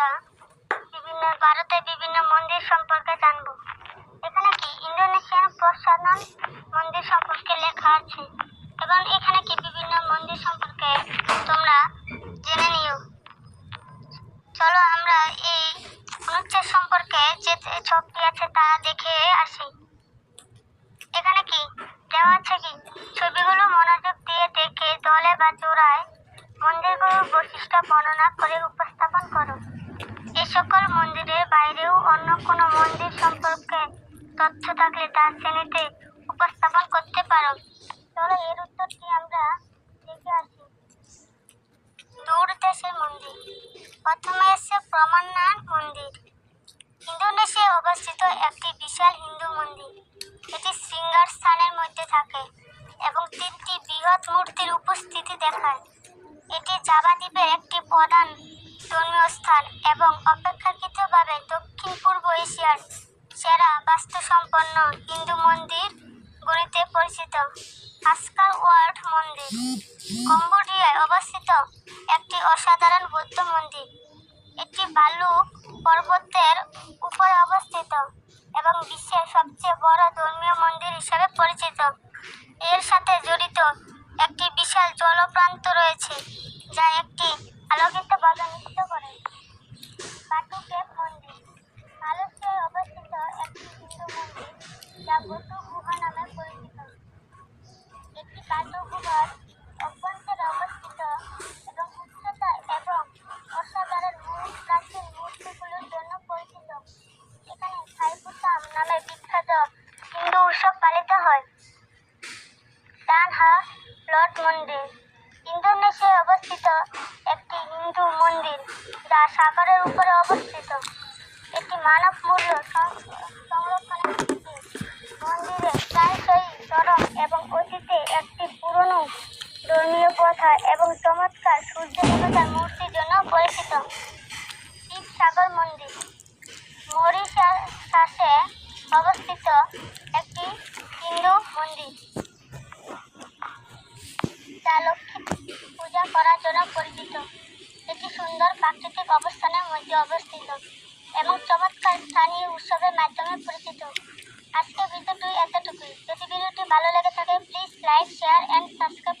আমরা বিভিন্ন ভারতের বিভিন্ন মন্দির সম্পর্কে জানব। এখানে কি ইন্দোনেশিয়ান প্রসাধন মন্দির সম্পর্কে লেখা আছে? এবং এখানে কি বিভিন্ন মন্দির সম্পর্কে তোমরা জেনে নিও? চলো আমরা এই অনুচ্ছেদ সম্পর্কে যে ছকটি আছে তা দেখে আসি। এখানে কি দেওয়া আছে কি? ছবিগুলো মনোযোগ দিয়ে দেখে দলে বা জোড়ায় মন্দিরগুলোর বৈশিষ্ট্য বর্ণনা করে উপস্থাপন করো। সকল মন্দিরের বাইরেও অন্য কোনো মন্দির সম্পর্কে তথ্য থাকলে তা শ্রেণীতে উপস্থাপন করতে পারো। চলো এর উত্তরটি আমরা দেখে আসি? দূর দেশের মন্দির। প্রথমে এসে প্রমাণনাথ মন্দির। ইন্দোনেশিয়ায় অবস্থিত একটি বিশাল হিন্দু মন্দির। এটি শৃঙ্গার স্থানের মধ্যে থাকে এবং তিনটি বৃহৎ মূর্তির উপস্থিতি দেখায়। এটি জাভা দ্বীপের একটি প্রধান ধর্মীয় স্থান এবং অপেক্ষাকৃতভাবে দক্ষিণ পূর্ব এশিয়ার সেরা বাস্তুসম্পন্ন হিন্দু মন্দির গণিতে পরিচিত আস্কার ওয়ার্ড মন্দির। কম্বোডিয়ায় অবস্থিত একটি অসাধারণ বৌদ্ধ মন্দির। এটি ভালুক পর্বতের উপরে অবস্থিত এবং বিশ্বের সবচেয়ে বড় ধর্মীয় মন্দির হিসাবে পরিচিত। এর সাথে জড়িত একটি বিশাল জলপ্রান্ত রয়েছে, যা একটি আলোকিত বাগান গুহা নামে পরিচিত একটি গুহার অভ্যন্তরে অবস্থিত এবং উচ্চতা এবং অসাধারণ মূল প্রাচীন মূর্তিগুলোর জন্য পরিচিত এখানে থাইপুসাম নামে বিখ্যাত হিন্দু উৎসব পালিত হয় ডানহা লর্ড মন্দির ইন্দোনেশিয়ায় অবস্থিত একটি হিন্দু মন্দির যা সাগরের উপরে অবস্থিত এটি মানব মূল্য সংরক্ষণের এবং অতীতে একটি পুরনো ধর্মীয় প্রথা এবং চমৎকার সূর্য দেবতার মূর্তির জন্য পরিচিত। শিবসাগর মন্দির। মরিশাসে অবস্থিত একটি হিন্দু মন্দির। যা লক্ষ্মী পূজা করার জন্য পরিচিত। এটি সুন্দর প্রাকৃতিক অবস্থানের মধ্যে অবস্থিত এবং চমৎকার স্থানীয় উৎসবের মাধ্যমে পরিচিত। আজকে ভিডিওটি এতটুকুই। যদি ভিডিওটি ভালো লেগে থাকে please like share and subscribe